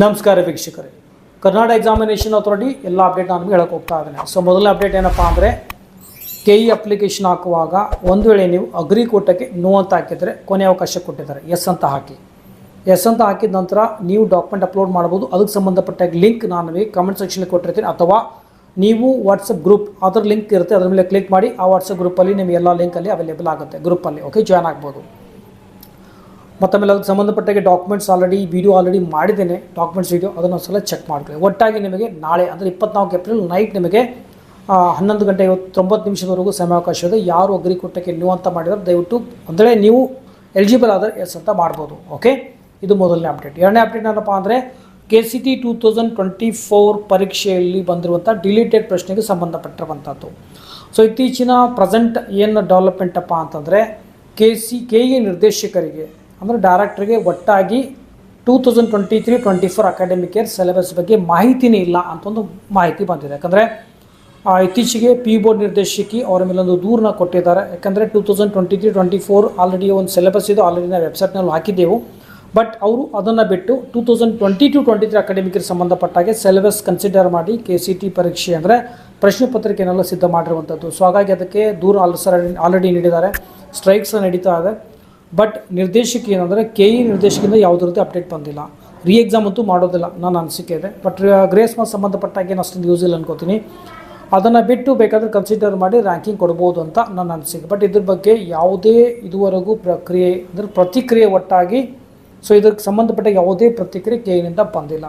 ನಮಸ್ಕಾರ ವೀಕ್ಷಕರೇ. Karnataka examination authority ಎಲ್ಲ ಅಪ್ಡೇಟ್ ನಾನು ಹೇಳಕ್ಕೆ ಹೋಗ್ತಾ ಇದ್ದೇನೆ. ಸೊ ಮೊದಲ ಅಪ್ಡೇಟ್ ಏನಪ್ಪ ಅಂದರೆ ಕೆ ಇ ಅಪ್ಲಿಕೇಶನ್ ಹಾಕುವಾಗ ಒಂದು ವೇಳೆ ನೀವು ಅಗ್ರಿ ಕೊಟ್ಟಕ್ಕೆ ನೋ ಅಂತ ಹಾಕಿದರೆ ಕೊನೆ ಅವಕಾಶ ಕೊಟ್ಟಿದ್ದಾರೆ. ಎಸ್ ಅಂತ ಹಾಕಿ. ಎಸ್ ಅಂತ ಹಾಕಿದ ನಂತರ ನೀವು ಡಾಕ್ಯುಮೆಂಟ್ ಅಪ್ಲೋಡ್ ಮಾಡ್ಬೋದು ಅದಕ್ಕೆ ಸಂಬಂಧಪಟ್ಟ ಲಿಂಕ್ ನಾನು ಕಮೆಂಟ್ ಸೆಕ್ಷನ್ಗೆ ಕೊಟ್ಟಿರ್ತೀನಿ. ಅಥವಾ ನೀವು ವಾಟ್ಸಪ್ ಗ್ರೂಪ್ ಅದರ ಲಿಂಕ್ ಇರುತ್ತೆ, ಅದ್ರ ಮೇಲೆ ಕ್ಲಿಕ್ ಮಾಡಿ ಆ ವಾಟ್ಸಪ್ ಗ್ರೂಪಲ್ಲಿ ನಿಮಗೆ ಎಲ್ಲ ಲಿಂಕಲ್ಲಿ ಅವೈಲೇಬಲ್ ಆಗುತ್ತೆ. ಗ್ರೂಪಲ್ಲಿ ಓಕೆ ಜಾಯ್ನ್ ಆಗ್ಬೋದು. ಮತ್ತು ಆಮೇಲೆ ಅದಕ್ಕೆ ಸಂಬಂಧಪಟ್ಟಾಗೆ ಡಾಕ್ಯುಮೆಂಟ್ಸ್ ಆಲ್ರೆಡಿ ವಿಡಿಯೋ ಆಲ್ರೆಡಿ ಮಾಡಿದ್ದೇನೆ. ಡಾಕ್ಯುಮೆಂಟ್ಸ್ ವಿಡಿಯೋ ಅದನ್ನು ಒಂದ್ಸಲ ಚೆಕ್ ಮಾಡ್ಕೊಳ್ಳಿ. ಒಟ್ಟಾಗಿ ನಿಮಗೆ ನಾಳೆ, ಅಂದರೆ ಇಪ್ಪತ್ನಾಲ್ಕು ಏಪ್ರಿಲ್ ನೈಟ್ ನಿಮಗೆ ಹನ್ನೊಂದು ಗಂಟೆ ತೊಂಬತ್ತು ನಿಮಿಷದವರೆಗೂ ಸಮಯಾವಕಾಶ ಇದೆ. ಯಾರು ಅಗ್ರಿ ಕೊಟ್ಟಕ್ಕೆ ನೀವು ಅಂತ ಮಾಡಿದರೆ ದಯವಿಟ್ಟು ಅಂದರೆ ನೀವು ಎಲಿಜಿಬಲ್ ಆದರೆ ಎಸ್ ಅಂತ ಮಾಡ್ಬೋದು. ಓಕೆ ಇದು ಮೊದಲನೇ ಅಪ್ಡೇಟ್ ಎರಡನೇ ಅಪ್ಡೇಟ್ ಏನಪ್ಪ ಅಂದರೆ K C T two thousand twenty four ಪರೀಕ್ಷೆಯಲ್ಲಿ ಬಂದಿರುವಂಥ ಡಿಲೀಟೆಡ್ ಪ್ರಶ್ನೆಗೆ ಸಂಬಂಧಪಟ್ಟಿರುವಂಥದ್ದು ಸೊ ಇತ್ತೀಚಿನ ಪ್ರೆಸೆಂಟ್ ಏನು ಡೆವಲಪ್ಮೆಂಟಪ್ಪ ಅಂತಂದರೆ ಕೆ ಸಿ ಕೆ ಇ ನಿರ್ದೇಶಕರಿಗೆ ಅಂದರೆ ಡೈರೆಕ್ಟ್ರಿಗೆ ಒಟ್ಟಾಗಿ two thousand twenty three twenty four academic year syllabus ಬಗ್ಗೆ ಮಾಹಿತಿನೇ ಇಲ್ಲ ಅಂತ ಒಂದು ಮಾಹಿತಿ ಬಂದಿದೆ. ಯಾಕಂದರೆ ಇತ್ತೀಚೆಗೆ ಪಿ ಬೋರ್ಡ್ ನಿರ್ದೇಶಕಿ ಅವರ ಮೇಲೆ ಒಂದು ದೂರನ್ನ ಕೊಟ್ಟಿದ್ದಾರೆ. ಯಾಕಂದರೆ two thousand twenty three twenty four already ಒಂದು ಸಿಲೆಬಸ್ ಇದೆ ಆಲ್ರೆಡಿ ನಾವು ವೆಬ್ಸೈಟ್ನಲ್ಲಿ ಹಾಕಿದ್ದೆವು. ಬಟ್ ಅವರು ಅದನ್ನು ಬಿಟ್ಟು two thousand twenty two twenty three ಅಕಾಡೆಮಿಕ್ಗೆ ಸಂಬಂಧಪಟ್ಟಾಗೆ ಸಿಲೆಬಸ್ ಕನ್ಸಿಡರ್ ಮಾಡಿ ಕೆ ಸಿ ಟಿ ಪರೀಕ್ಷೆ ಅಂದರೆ ಪ್ರಶ್ನೆ ಪತ್ರಿಕೆನೆಲ್ಲ ಸಿದ್ಧ ಮಾಡಿರುವಂಥದ್ದು. ಸೊ ಹಾಗಾಗಿ ಅದಕ್ಕೆ ದೂರ ಆಲ್ಸರ್ ಆಲ್ರೆಡಿ ನೀಡಿದ್ದಾರೆ. ಸ್ಟ್ರೈಕ್ಸ್ ನಡೀತಾ ಇದೆ. ಬಟ್ ನಿರ್ದೇಶಕ ಏನಂದರೆ ಕೆ ಇ ನಿರ್ದೇಶಕಿಂದ ಯಾವುದೇ ರೀತಿ ಅಪ್ಡೇಟ್ ಬಂದಿಲ್ಲ. ರೀ ಎಕ್ಸಾಮ್ ಅಂತೂ ಮಾಡೋದಿಲ್ಲ ನನ್ನ ಅನಿಸಿಕೆ ಇದೆ. ಬಟ್ ಗ್ರೇಸ್ ಮಾರ್ಕ್ಸ್ ಸಂಬಂಧಪಟ್ಟಾಗ ಏನು ಅಷ್ಟೊಂದು ಯೂಸ್ ಇಲ್ಲ ಅನ್ಕೋತೀನಿ. ಅದನ್ನು ಬಿಟ್ಟು ಬೇಕಾದರೆ ಕನ್ಸಿಡರ್ ಮಾಡಿ ರ್ಯಾಂಕಿಂಗ್ ಕೊಡ್ಬೋದು ಅಂತ ನನ್ನ ಅನಿಸಿಕೆ. ಬಟ್ ಇದ್ರ ಬಗ್ಗೆ ಯಾವುದೇ ಇದುವರೆಗೂ ಪ್ರಕ್ರಿಯೆ ಅಂದರೆ ಪ್ರತಿಕ್ರಿಯೆ ಒಟ್ಟಾಗಿ ಸೊ ಇದಕ್ಕೆ ಸಂಬಂಧಪಟ್ಟ ಯಾವುದೇ ಪ್ರತಿಕ್ರಿಯೆ ಕೆ ಇನಿಂದ ಬಂದಿಲ್ಲ.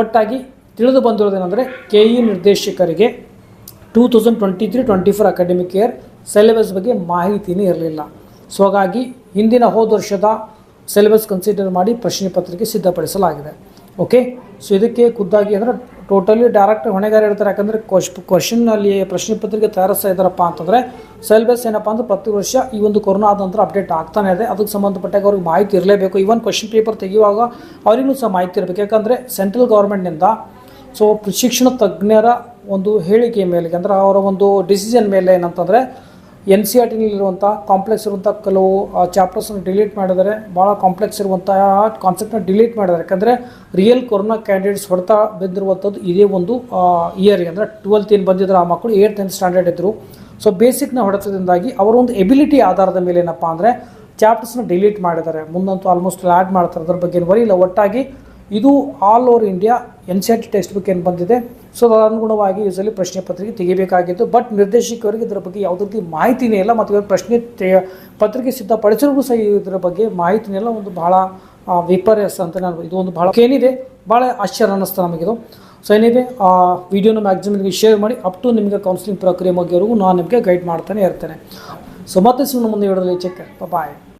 ಒಟ್ಟಾಗಿ ತಿಳಿದು ಬಂದಿರೋದೇನೆಂದರೆ ಕೆ ಇ ನಿರ್ದೇಶಕರಿಗೆ two thousand twenty three twenty four academic year syllabus ಬಗ್ಗೆ ಮಾಹಿತಿನೇ ಇರಲಿಲ್ಲ. ಸೊ ಹಾಗಾಗಿ ಹಿಂದಿನ ಹೋದ ವರ್ಷದ ಸಿಲೆಬಸ್ ಕನ್ಸಿಡರ್ ಮಾಡಿ ಪ್ರಶ್ನೆ ಪತ್ರಿಕೆ ಸಿದ್ಧಪಡಿಸಲಾಗಿದೆ. ಓಕೆ ಸೊ ಇದಕ್ಕೆ ಖುದ್ದಾಗಿ ಅಂದರೆ ಟೋಟಲಿ ಡೈರೆಕ್ಟ್ ಹೊಣೆಗಾರ ಇರ್ತಾರೆ ಯಾಕಂದರೆ ಕ್ವಶ್ ಕ್ವಶನ್ನಲ್ಲಿ ಪ್ರಶ್ನೆ ಪತ್ರಿಕೆ ತಯಾರಿಸ್ತಾ ಇದ್ದಾರಪ್ಪ ಅಂತಂದರೆ ಸಿಲೆಬಸ್ ಏನಪ್ಪ ಅಂದರೆ ಪ್ರತಿ ವರ್ಷ ಈ ಒಂದು ಕೊರೋನಾ ಆದ ನಂತರ ಅಪ್ಡೇಟ್ ಆಗ್ತಾನೆ ಇದೆ. ಅದಕ್ಕೆ ಸಂಬಂಧಪಟ್ಟಾಗ ಅವ್ರಿಗೆ ಮಾಹಿತಿ ಇರಲೇಬೇಕು. ಇವನ್ ಕ್ವಶನ್ ಪೇಪರ್ ತೆಗೆಯುವಾಗ ಅವರಿಗೂ ಸಹ ಮಾಹಿತಿ ಇರಬೇಕು. ಯಾಕಂದರೆ ಸೆಂಟ್ರಲ್ ಗೌರ್ಮೆಂಟ್ನಿಂದ ಸೊ ಶಿಕ್ಷಣ ತಜ್ಞರ ಒಂದು ಹೇಳಿಕೆ ಮೇಲೆ ಅಂದರೆ ಅವರ ಒಂದು ಡಿಸಿಷನ್ ಮೇಲೆ ಏನಂತಂದರೆ ಎನ್ ಸಿ ಆರ್ ಟಿನಲ್ಲಿರುವಂಥ ಕಾಂಪ್ಲೆಕ್ಸ್ ಇರುವಂಥ ಕೆಲವು ಚಾಪ್ಟರ್ಸನ್ನು ಡಿಲೀಟ್ ಮಾಡಿದರೆ ಭಾಳ ಕಾಂಪ್ಲೆಕ್ಸ್ ಇರುವಂಥ ಕಾನ್ಸೆಪ್ಟನ್ನ ಡಿಲೀಟ್ ಮಾಡಿದ್ದಾರೆ ಯಾಕಂದರೆ ರಿಯಲ್ ಕೊರೋನಾ ಕ್ಯಾಂಡಿಡೇಟ್ಸ್ ಹೊಡೆತ ಬಿದ್ದಿರುವಂಥದ್ದು ಇದೇ ಒಂದು ಇಯರ್ಗೆ ಅಂದರೆ ಟ್ವೆಲ್ತ್ ಏನು ಬಂದಿದ್ರು ಆ ಮಕ್ಕಳು ಏಯ್ಟ್ ಟೆಂತ್ ಸ್ಟ್ಯಾಂಡರ್ಡ್ ಇದ್ದರು ಸೊ ಬೇಸಿಕ್ನ ಹೊಡೆತದಿಂದಾಗಿ ಅವರೊಂದು ಎಬಿಲಿಟಿ ಆಧಾರದ ಮೇಲೆ ಏನಪ್ಪ ಅಂದರೆ ಚಾಪ್ಟರ್ಸ್ನ ಡಿಲೀಟ್ ಮಾಡಿದ್ದಾರೆ. ಮುಂದಂತೂ ಆಲ್ಮೋಸ್ಟ್ ಆ್ಯಡ್ ಮಾಡ್ತಾರೆ. ಅದ್ರ ಬಗ್ಗೆ ಏನು ಇಲ್ಲ. ಒಟ್ಟಾಗಿ ಇದು all over India N C R T textbook ಏನು ಬಂದಿದೆ? ಸೊ ಅನುಗುಣವಾಗಿ ಯೂಸಲಿ ಪ್ರಶ್ನೆ ಪತ್ರಿಕೆ ತೆಗಿಬೇಕಾಗಿತ್ತು. ಬಟ್ ನಿರ್ದೇಶಕರಿಗೆ ಇದರ ಬಗ್ಗೆ ಯಾವುದೇ ರೀತಿ ಮಾಹಿತಿನೇ ಇಲ್ಲ. ಮತ್ತು ಪ್ರಶ್ನೆ ಪತ್ರಿಕೆ ಸಿದ್ಧಪಡಿಸಿದ್ರು ಸಹ ಇದರ ಬಗ್ಗೆ ಮಾಹಿತಿನೇ ಇಲ್ಲ. ಒಂದು ಆ, ವಿಪರ್ಯಾಸ ಅಂತ ನಾನು ಇದು ಒಂದು ಭಾಳ ಏನಿದೆ ಭಾಳ ಆಶ್ಚರ್ಯ ಅನ್ನಿಸ್ತಾ ನಮಗಿದು. ಸೊ ಏನಿದೆ ಆ ವಿಡಿಯೋನ ಮ್ಯಾಕ್ಸಿಮಮ್ ಶೇರ್ ಮಾಡಿ. ಅಪ್ ಟು ನಿಮಗೆ ಕೌನ್ಸಿಲಿಂಗ್ ಪ್ರಕ್ರಿಯೆ ಬಗ್ಗೆವರೆಗೂ ನಾನು ನಿಮಗೆ ಗೈಡ್ ಮಾಡ್ತಾನೆ ಇರ್ತೇನೆ. ಸೊ ಮತ್ತೆ ಸುಮ್ಮನೆ ಮುಂದೆ ವಿಡಿಯೋದಲ್ಲಿ. ಚೆಕ್ ಬಾಯ್